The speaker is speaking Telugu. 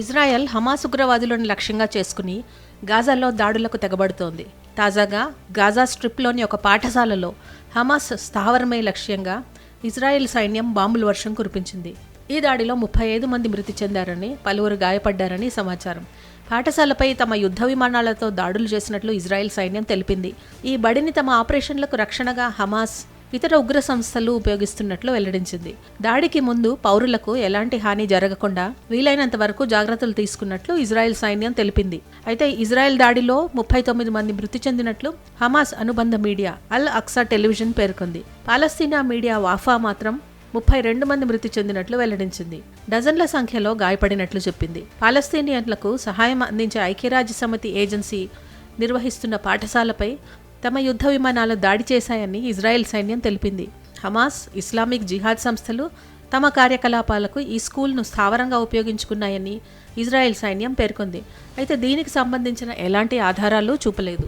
ఇజ్రాయెల్ హమాస్ ఉగ్రవాదులను లక్ష్యంగా చేసుకుని గాజాలో దాడులకు తెగబడుతోంది. తాజాగా గాజా స్ట్రిప్లోని ఒక పాఠశాలలో హమాస్ స్థావరమే లక్ష్యంగా ఇజ్రాయెల్ సైన్యం బాంబుల వర్షం కురిపించింది. ఈ దాడిలో ముప్పై ఐదు మంది మృతి చెందారని పలువురు గాయపడ్డారని సమాచారం. పాఠశాలపై తమ యుద్ధ విమానాలతో దాడులు చేసినట్లు ఇజ్రాయెల్ సైన్యం తెలిపింది. ఈ బడిని తమ ఆపరేషన్లకు రక్షణగా హమాస్ ఇతర ఉగ్ర సంస్థలు ఉపయోగిస్తున్నట్లు వెల్లడించింది. దాడికి ముందు పౌరులకు ఎలాంటి హాని జరగకుండా వీలైనంత వరకు జాగ్రత్తలు తీసుకున్నట్లు ఇజ్రాయెల్ సైన్యం తెలిపింది. అయితే ఇజ్రాయెల్ దాడిలో ముప్పై తొమ్మిది మంది మృతి చెందినట్లు హమాస్ అనుబంధ మీడియా అల్ అక్సా టెలివిజన్ పేర్కొంది. పాలస్తీనా మీడియా వాఫా మాత్రం ముప్పై రెండు మంది మృతి చెందినట్లు వెల్లడించింది. డజన్ల సంఖ్యలో గాయపడినట్లు చెప్పింది. పాలస్తీనియన్లకు సహాయం అందించే ఐక్యరాజ్య సమితి ఏజెన్సీ నిర్వహిస్తున్న పాఠశాలపై తమ యుద్ధ విమానాలు దాడి చేశాయని ఇజ్రాయెల్ సైన్యం తెలిపింది. హమాస్ ఇస్లామిక్ జిహాద్ సంస్థలు తమ కార్యకలాపాలకు ఈ స్కూల్ను స్థావరంగా ఉపయోగించుకున్నాయని ఇజ్రాయెల్ సైన్యం పేర్కొంది. అయితే దీనికి సంబంధించిన ఎలాంటి ఆధారాలు చూపలేదు.